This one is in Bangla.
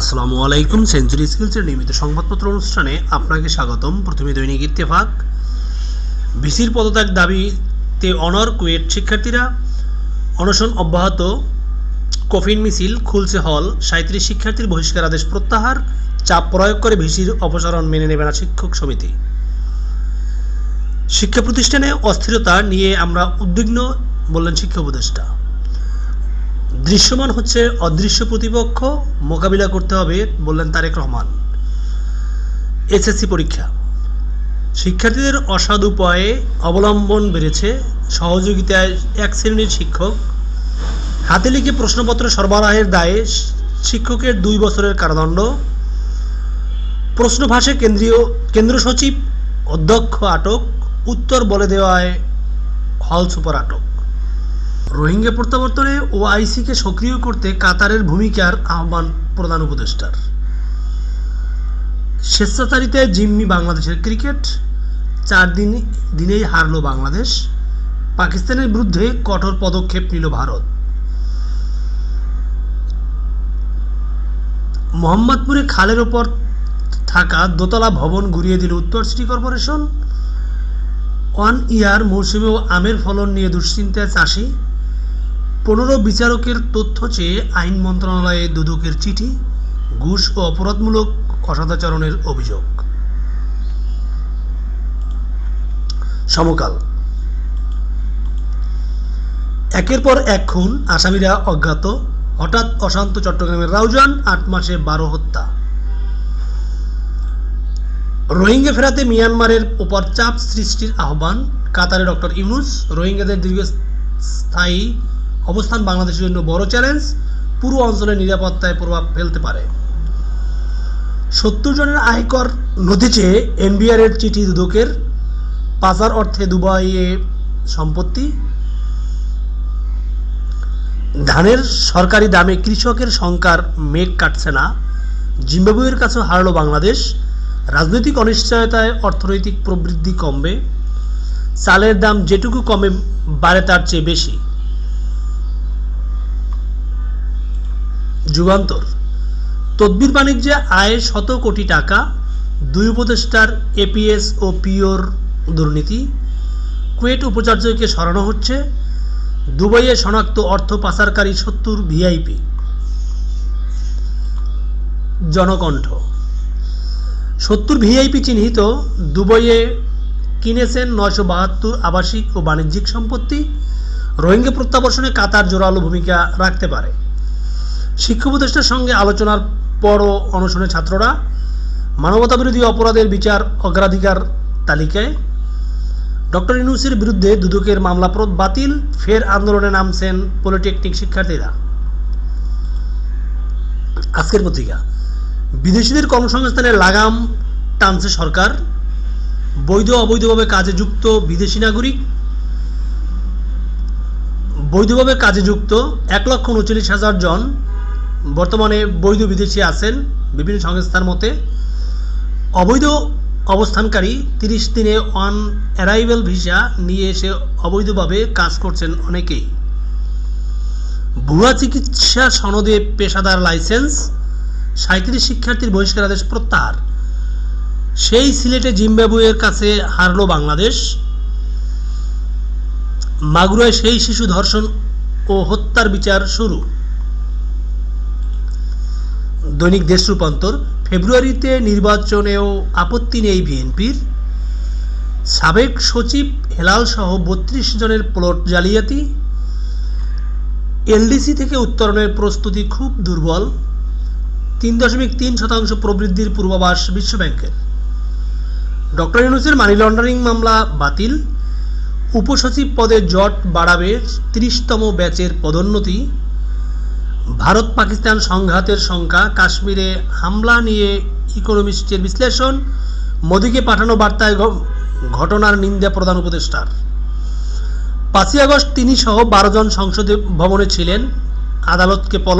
আসসালামু আলাইকুম সেঞ্চুরি স্কিলসের নিয়মিত সংবাদপত্র অনুষ্ঠানে আপনাকে স্বাগতম। প্রথমে দৈনিক ইত্তেফাক। ভিসির পদত্যাগ দাবিতে অনর কুয়েট শিক্ষার্থীরা অনশন অব্যাহত। কফিন মিছিল, খুলছে হল। সাঁত্রিশ শিক্ষার্থীর বহিষ্কার আদেশ প্রত্যাহার। চাপ প্রয়োগ করে ভিসির অপসারণ মেনে নেবে না শিক্ষক সমিতি। শিক্ষা প্রতিষ্ঠানে অস্থিরতা নিয়ে আমরা উদ্বিগ্ন, বললেন শিক্ষা উপদেষ্টা। দৃশ্যমান হচ্ছে অদৃশ্য প্রতিপক্ষ মোকাবিলা করতে হবে বললেন তারেক রহমান। এসএসসি পরীক্ষা। শিক্ষার্থীদের অসাধ উপায়ে অবলম্বন বেড়েছে। সহযোগিতায় এক শ্রেণির শিক্ষক হাতে লিখে প্রশ্নপত্র সরবরাহের দায়ে শিক্ষকের দুই বছরের কারাদণ্ড। প্রশ্ন ভাষে কেন্দ্রীয় কেন্দ্র সচিব, অধ্যক্ষ আটক, উত্তর বলে দেওয়ায় হল সুপার আটক। রোহিঙ্গা প্রত্যাবর্তনে ওআইসিকে সক্রিয় করতে কাতারের ভূমিকার আহ্বান প্রধান উপদেষ্টার। স্বেচ্ছাচারিতে জিম্মি বাংলাদেশের ক্রিকেট, চার দিন, দিনেই হারল বাংলাদেশ, পাকিস্তানের বিরুদ্ধে কঠোর পদক্ষেপ নিল ভারত। মোহাম্মদপুরে খালের ওপর থাকা দোতলা ভবন ঘুরিয়ে দিল উত্তর সিটি কর্পোরেশন। ওয়ান ইয়ার মৌসুমেও আমের ফলন নিয়ে দুশ্চিন্তায় চাষি পনেরো বিচারকের তথ্য চেয়ে আইন মন্ত্রণালয়ে দুদকের চিঠি, ঘুষ ও অপরাধমূলক অসদাচরণের অভিযোগ। সমকাল। একের পর এক খুন, আসামিরা অজ্ঞাত, হঠাৎ অশান্ত চট্টগ্রামের রাউজান, আট মাসে বারো হত্যা। রোহিঙ্গা ফেরাতে মিয়ানমারের ওপর চাপ সৃষ্টির আহ্বান, কাতারে ডক্টর ইউনুস, রোহিঙ্গাদের দীর্ঘস্থায়ী অবস্থান বাংলাদেশের জন্য বড় চ্যালেঞ্জ, পুরো অঞ্চলের নিরাপত্তায় প্রভাব ফেলতে পারে। সত্তর জনের আয়কর নথি চেয়ে এনবিআর এর চিঠি দুদকের পাচার অর্থে দুবাইয়ে সম্পত্তি। ধানের সরকারি দামে কৃষকের সংখ্যার মেঘ কাটছে না। জিম্বাবুয়ের কাছে হারল বাংলাদেশ। রাজনৈতিক অনিশ্চয়তায় অর্থনৈতিক প্রবৃদ্ধি কমবে। চালের দাম যেটুকু কমে বাড়ে তার চেয়ে বেশি। যুগান্তর। তদ্বির বাণিজ্যে আয় শত কোটি টাকা, দুই উপদেষ্টার এপিএস ও পিওর দুর্নীতি, কুয়েট উপাচার্যকে সরানো হচ্ছে দুবাইয়ে শনাক্ত অর্থ পাচারকারী সত্তর ভিআইপি। জনকণ্ঠ। সত্তর ভিআইপি চিহ্নিত দুবাইয়ে কিনেছেন নয়শো বাহাত্তর আবাসিক ও বাণিজ্যিক সম্পত্তি, রোহিঙ্গা প্রত্যাবর্ষণে কাতার জোরালো ভূমিকা রাখতে পারে। শিক্ষা উপদেষ্টার সঙ্গে আলোচনার পরও অনশনে ছাত্ররা মানবতাবিরোধী অপরাধের বিচার অগ্রাধিকার তালিকায়। ডক্টর ইউনুসের বিরুদ্ধে দুদকের মামলা বাতিল, ফের আন্দোলনে নামছেন পলিটেকনিক শিক্ষার্থীরা। আজকের পত্রিকা। বিদেশিদের কর্মসংস্থানের লাগাম টানছে সরকার। বৈধ অবৈধভাবে কাজে যুক্ত বিদেশি নাগরিক। বৈধভাবে কাজে যুক্ত এক লক্ষ উনচল্লিশ হাজার জন বর্তমানে বৈধ বিদেশি আছেন বিভিন্ন সংস্থার মতে, অবৈধ অবস্থানকারী তিরিশ দিনে অন অ্যারাইভেল ভিসা নিয়ে এসে অবৈধভাবে কাজ করছেন অনেকেই। ভুয়া চিকিৎসা সনদে পেশাদার লাইসেন্স সাঁত্রিশ শিক্ষার্থীর বহিষ্কার আদেশ প্রত্যাহার। সেই সিলেটে জিম্বাবুয়ের কাছে হারল বাংলাদেশ। মাগুরায় সেই শিশু ধর্ষণ ও হত্যার বিচার শুরু। দৈনিক দেশ রূপান্তর, ফেব্রুয়ারিতে নির্বাচনেও আপত্তি নেই বিএনপির। সাবেক সচিব হেলাল সহ বত্রিশ জনের প্লট জালিয়াতি। এলডিসি থেকে উত্তরণের প্রস্তুতি খুব দুর্বল। তিন দশমিক তিন শতাংশ প্রবৃদ্ধির পূর্বাভাস বিশ্বব্যাংকের। ডক্টর ইউনুসের মানি লন্ডারিং মামলা বাতিল। উপসচিব পদে জট বাড়াবে তিরিশতম ব্যাচের পদোন্নতি। ভারত পাকিস্তান সংঘাতের সংখ্যা, কাশ্মীরে হামলা নিয়ে ইকোনমিস্টের বিশ্লেষণ, মোদীকে পাঠানো বার্তায় ঘটনার নিন্দা প্রধান উপদেষ্টার। পাঁচই আগস্ট তিনি সহ বারো জন সংসদে ভবনে ছিলেন। আদালতকে পল